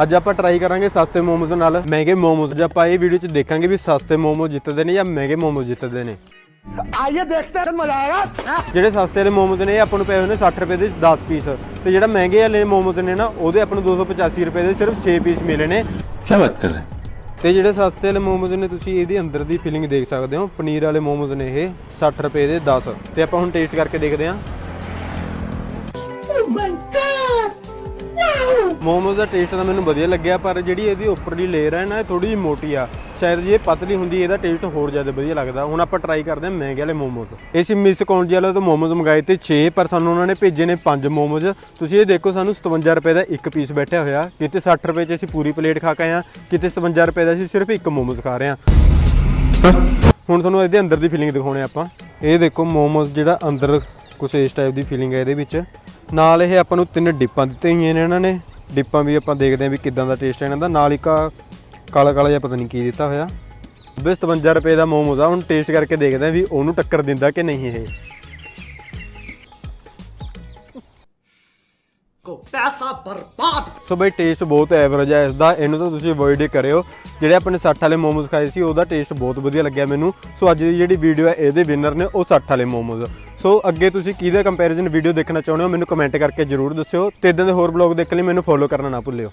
ਅੱਜ ਆਪਾਂ ਟਰਾਈ ਕਰਾਂਗੇ ਸਸਤੇ ਮੋਮੋਜ਼ ਨਾਲ ਮਹਿੰਗੇ ਮੋਮੋਜ਼ ਜੇ ਆਪਾਂ ਇਹ ਵੀਡੀਓ 'ਚ ਦੇਖਾਂਗੇ ਵੀ ਸਸਤੇ ਮੋਮੋਜ਼ ਜਿੱਤਦੇ ਨੇ ਜਾਂ ਮਹਿੰਗੇ ਮੋਮੋਜ਼ ਜਿੱਤਦੇ ਨੇ। ਆਈਏ ਦੇਖਦੇ ਹਾਂ ਮਜ਼ਾ ਆਏਗਾ। ਜਿਹੜੇ ਸਸਤੇ ਵਾਲੇ ਮੋਮੋਜ਼ ਨੇ ਆਪਾਂ ਨੂੰ ਪਏ ਹੋਏ ਨੇ 60 ਰੁਪਏ ਦੇ 10 ਪੀਸ ਤੇ ਜਿਹੜਾ ਮਹਿੰਗੇ ਵਾਲੇ ਮੋਮੋਜ਼ ਨੇ ਨਾ ਉਹਦੇ ਆਪਾਂ ਨੂੰ 285 ਰੁਪਏ ਦੇ ਸਿਰਫ 6 ਪੀਸ ਮਿਲੇ ਨੇ। ਕੀ ਬਾਤ ਕਰ ਰਹੇ ਤੇ ਜਿਹੜੇ ਸਸਤੇ ਵਾਲੇ ਮੋਮੋਜ਼ ਨੇ ਤੁਸੀਂ ਇਹਦੀ ਅੰਦਰ ਦੀ ਫੀਲਿੰਗ ਦੇਖ ਸਕਦੇ ਹੋ। ਪਨੀਰ ਵਾਲੇ ਮੋਮੋਜ਼ ਨੇ ਇਹ 60 ਰੁਪਏ ਦੇ 10 ਤੇ ਆਪਾਂ ਹੁਣ ਟੇਸਟ ਕਰਕੇ ਦੇਖਦੇ ਹਾਂ। ਓ ਮਾਈ ਗॉड ਮੋਮੋਸ ਦਾ ਟੇਸਟ ਤਾਂ ਮੈਨੂੰ ਵਧੀਆ ਲੱਗਿਆ, ਪਰ ਜਿਹੜੀ ਇਹਦੀ ਉੱਪਰਲੀ ਲੇਅਰ ਹੈ ਨਾ, ਇਹ ਥੋੜੀ ਜਿਹੀ ਮੋਟੀ ਆ। ਸ਼ਾਇਦ ਜੇ ਪਤਲੀ ਹੁੰਦੀ, ਇਹਦਾ ਟੇਸਟ ਹੋਰ ਜ਼ਿਆਦਾ ਵਧੀਆ ਲੱਗਦਾ। ਹੁਣ ਆਪਾਂ ਟਰਾਈ ਕਰਦੇ ਹਾਂ ਮਹਿੰਗੇ ਵਾਲੇ ਮੋਮੋਜ਼ ਇਹ ਸੀ ਮਿਸ ਕੌਂਜੀ ਵਾਲੇ ਤੋਂ ਮੋਮੋਜ਼ ਮੰਗਾਏ ਤੇ 6 ਪਰ ਸਾਨੂੰ ਉਹਨਾਂ ਨੇ ਭੇਜੇ ਨੇ 5 ਮੋਮੋਜ਼ ਤੁਸੀਂ ਇਹ ਦੇਖੋ, ਸਾਨੂੰ 57 ਰੁਪਏ ਦਾ ਇੱਕ ਪੀਸ ਬੈਠਿਆ ਹੋਇਆ। ਕਿਤੇ 60 ਰੁਪਏ 'ਚ ਅਸੀਂ ਪੂਰੀ ਪਲੇਟ ਖਾ ਕੇ ਆਏ ਕਿਤੇ 57 ਰੁਪਏ ਦਾ ਅਸੀਂ ਸਿਰਫ ਇੱਕ ਮੋਮੋਸ ਖਾ ਰਹੇ ਹਾਂ। ਹੁਣ ਤੁਹਾਨੂੰ ਇਹਦੇ ਅੰਦਰ ਦੀ ਫੀਲਿੰਗ ਦਿਖਾਉਣੇ ਆਪਾਂ। ਇਹ ਦੇਖੋ ਮੋਮੋਸ ਜਿਹੜਾ ਅੰਦਰ ਕੁਛ ਇਸ ਟਾਈਪ ਦੀ ਫੀਲਿੰਗ ਹੈ ਇਹਦੇ ਵਿੱਚ। ਨਾਲ ਇਹ ਆਪਾਂ ਨੂੰ ਤਿੰਨ ਡਿੱਪਾਂ ਦਿੱਤੀਆਂ ਹੋਈਆਂ ਨੇ ਇਹਨਾਂ ਨੇ। ਡਿੱਪਾਂ ਵੀ ਆਪਾਂ ਦੇਖਦੇ ਆਂ ਵੀ ਕਿਦਾਂ ਦਾ ਟੇਸਟ ਹੈ ਇਹਨਾਂ ਦਾ। ਨਾਲ ਇੱਕ ਕਾਲਾ ਕਾਲਾ ਜਿਹਾ ਪਤਾ ਨਹੀਂ ਕੀ ਦਿੱਤਾ ਹੋਇਆ। 57 ਰੁਪਏ ਦਾ ਮੋਮੋਸ ਆ ਹੁਣ ਟੇਸਟ ਕਰਕੇ ਦੇਖਦੇ ਆਂ ਵੀ ਉਹਨੂੰ ਟੱਕਰ ਦਿੰਦਾ ਕਿ ਨਹੀਂ ਇਹ। ਕੋ ਪੈਸਾ ਬਰਬਾਦ। ਸੋ ਬਈ ਟੇਸਟ ਬਹੁਤ ਐਵਰੇਜ ਹੈ ਇਸ ਦਾ ਇਹਨੂੰ ਤਾਂ ਤੁਸੀਂ ਅਵੋਇਡ ਹੀ ਕਰਿਓ। ਜਿਹੜੇ ਆਪਣੇ ਸੱਠ ਵਾਲੇ ਮੋਮੋਸ ਖਾਏ ਸੀ ਉਹਦਾ ਟੇਸਟ ਬਹੁਤ ਵਧੀਆ ਲੱਗਿਆ ਮੈਨੂੰ। ਸੋ ਅੱਜ ਦੀ ਜਿਹੜੀ ਵੀਡੀਓ ਹੈ ਇਹਦੇ ਵਿਨਰ ਨੇ ਉਹ ਸੱਠ ਵਾਲੇ ਮੋਮੋਸ। ਸੋ ਅੱਗੇ ਤੁਸੀਂ ਕਿਹਦਾ ਕੰਪੈਰੀਜ਼ਨ ਵੀਡੀਓ ਦੇਖਣਾ ਚਾਹੁੰਦੇ ਹੋ, ਮੈਨੂੰ ਕਮੈਂਟ ਕਰਕੇ ਜਰੂਰ ਦੱਸਿਓ ਤੇ ਇਦਾਂ ਦੇ ਹੋਰ ਬਲੌਗ ਦੇਖਣ ਲਈ ਮੈਨੂੰ ਫੋਲੋ ਕਰਨਾ ਨਾ ਭੁੱਲਿਓ।